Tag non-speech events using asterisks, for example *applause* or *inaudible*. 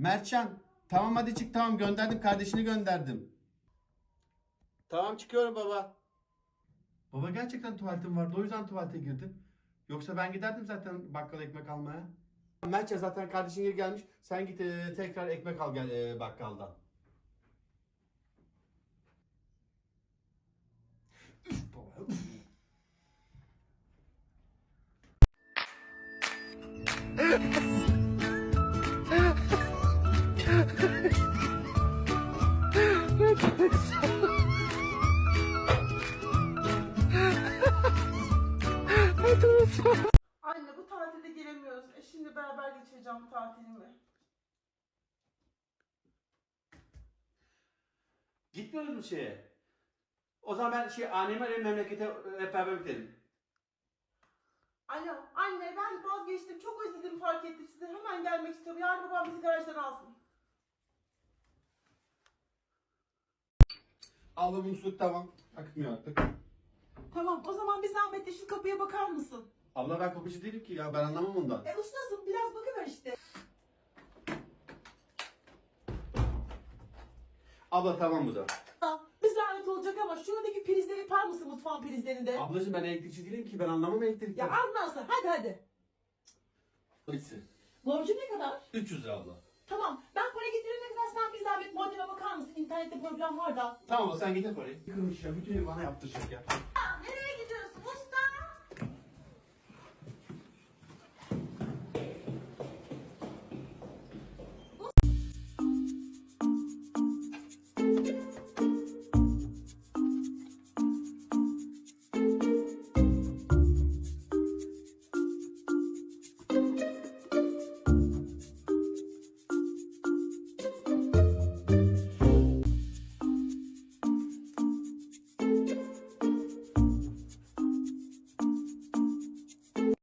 Mertcan. Tamam hadi çık tamam gönderdim kardeşini gönderdim. Tamam çıkıyorum baba. Baba gerçekten tuvaletim vardı o yüzden tuvalete girdim. Yoksa ben giderdim zaten bakkala ekmek almaya. Mertcan zaten kardeşin geri gelmiş. Sen git e, tekrar ekmek al gel e, bakkaldan. Üf baba, üf. *laughs* Anne bu tatilde gelemiyoruz. E şimdi beraber geçireceğim tatilimi. Gitmiyoruz mu şeye? O zaman ben şey annemi arayayım memlekete e, hep beraber bitelim. Alo anne ben vazgeçtim. Çok özledim fark ettim sizi. Hemen gelmek istiyorum. Yarın babam bizi garajdan alsın. Al bu musluk tamam. Akmıyor artık. Tamam o zaman bir zahmet de şu kapıya bakar mısın? Abla ben kapıcı değilim ki ya ben anlamam ondan. E ustasın biraz bakıver işte. Abla tamam bu da. Ha, bir zahmet olacak ama şuradaki prizleri yapar mısın mutfağın prizlerinde? Ablacığım ben elektrikçi değilim ki ben anlamam elektrikten. Ya anlarsın hadi hadi. Hadi. Borcu ne kadar? 300 lira abla. Tamam ben para getirene kadar sen bir zahmet modeme bakar mısın? İnternette program var da. Tamam sen getir parayı. Yıkılmış ya bütün ev bana yaptıracak ya.